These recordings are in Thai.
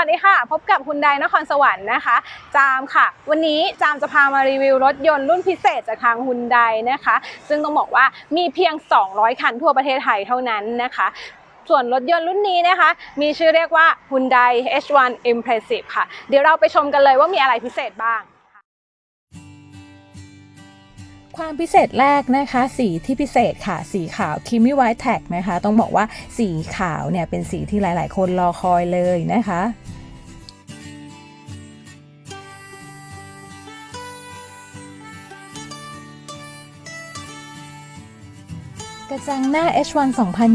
วัสดีค่ะ พบกับคุณไดนครสวรรค์นะคะ จามค่ะ วันนี้จามจะพามารีวิวรถยนต์รุ่นพิเศษจากทางฮุนไดนะคะ ซึ่งต้องบอกว่ามีเพียง 200 คันทั่วประเทศไทยเท่านั้นนะคะส่วนรถยนต์รุ่นนี้นะคะ มีชื่อเรียกว่า Hyundai H1 Impressive ค่ะ เดี๋ยวเราไปชมกันเลยว่ามีอะไรพิเศษบ้างความพิเศษแรกนะคะ สีที่พิเศษค่ะ สีขาว Kimi White Tag นะคะ ต้องบอกว่าสีขาวเนี่ยเป็นสีที่หลาย ๆ คนรอคอยเลยนะคะ กระจังหน้า H1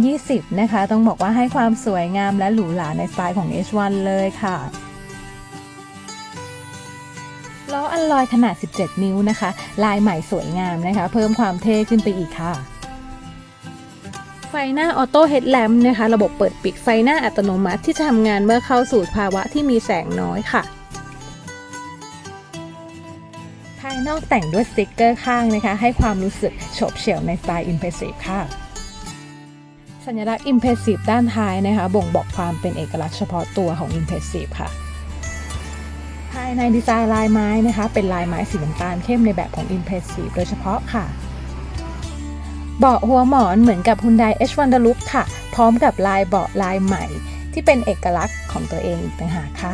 2020 นะคะ ต้องบอกว่าให้ความสวยงามและหรูหราในสไตล์ของ H1 เลยค่ะล้ออัลลอยขนาด 17 นิ้วนะคะ ลายใหม่สวยงามนะคะ เพิ่มความเท่ขึ้นไปอีกค่ะ ไฟหน้าออโต้เฮดแลมป์นะคะ ระบบเปิดปิดไฟหน้าอัตโนมัติที่จะทำงานเมื่อเข้าสู่ภาวะที่มีแสงน้อยค่ะายนอกแต่งด้วยสติกเกอร์ข้างนะคะ ให้ความรู้สึกโฉบเฉี่ยวในสไตล์ Impressive ค่ะ สัญลักษณ์ Impressive ด้านท้ายนะคะ บ่งบอกความเป็นเอกลักษณ์เฉพาะตัวของ Impressive ค่ะ ภายในดีไซน์ลายไม้นะคะ เป็นลายไม้สีน้ำตาลเข้มในแบบของ Impressive โดยเฉพาะค่ะเบาะหัวหมอนเหมือนกับ Hyundai H1 Deluxe ค่ะ พร้อมกับลายเบาะลายใหม่ ที่เป็นเอกลักษณ์ของตัวเองอีกต่างหากค่ะ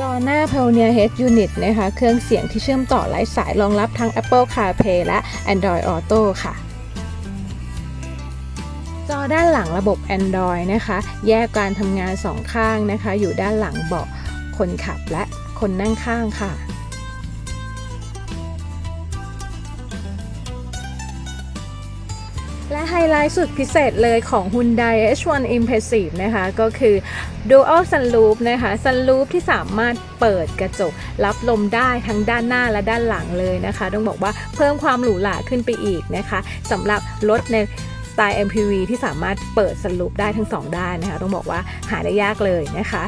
จอหน้า Pioneer Head Unit นะคะ เครื่องเสียงที่เชื่อมต่อไร้สายรองรับทั้ง Apple CarPlay และ Android Auto ค่ะ จอด้านหลังระบบ Android นะคะ แยกการทำงานสองข้างนะคะ อยู่ด้านหลังเบาะคนขับและคนนั่งข้างค่ะ และไฮไลท์สุดพิเศษเลยของ Hyundai H1 Impressive นะคะ ก็คือ Dual Sunroof นะคะ Sunroof ที่สามารถเปิดกระจก รับลมได้ทั้งด้านหน้าและด้านหลังเลยนะคะ ต้องบอกว่าเพิ่มความหรูหราขึ้นไปอีกนะคะสำหรับรถในสไตล์ MPV ที่สามารถเปิด Sunroof ได้ทั้งสองด้านนะคะ ต้องบอกว่าหาได้ยากเลยนะคะ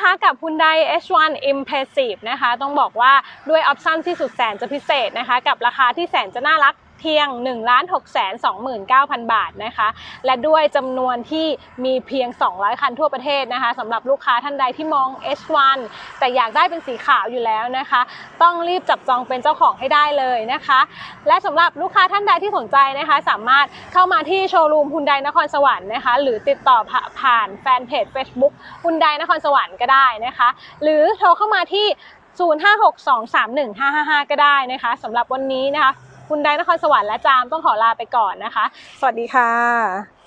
คะกับ Hyundai H1 Impressive นะคะ ต้องบอกว่าด้วยออปชั่นที่สุดแสนจะพิเศษนะคะ กับราคาที่แสนจะน่ารัก เพียง 1 6 2 9 0 0 0 บาทนะคะ และด้วยจำนวนที่มีเพียง 200 คันทั่วประเทศนะคะสำหรับลูกค้าท่านใดที่มอง H1 แต่อยากได้เป็นสีขาวอยู่แล้วนะคะ ต้องรีบจับจองเป็นเจ้าของให้ได้เลยนะคะ และสำหรับลูกค้าท่านใดที่สนใจนะคะ สามารถเข้ามาที่โชว์รูมฮุนไดนครสวรรค์นะคะ หรือติดต่อผ่าผ่านแฟนเพจ Facebook ฮุนไดนครสวรรค์ก็ได้นะคะ หรือโทรเข้ามาที่ 0562315555ก็ได้นะคะสำหรับวันนี้นะคะ คุณไดนครสวรรค์และจามต้องขอลาไปก่อนนะคะ สวัสดีค่ะ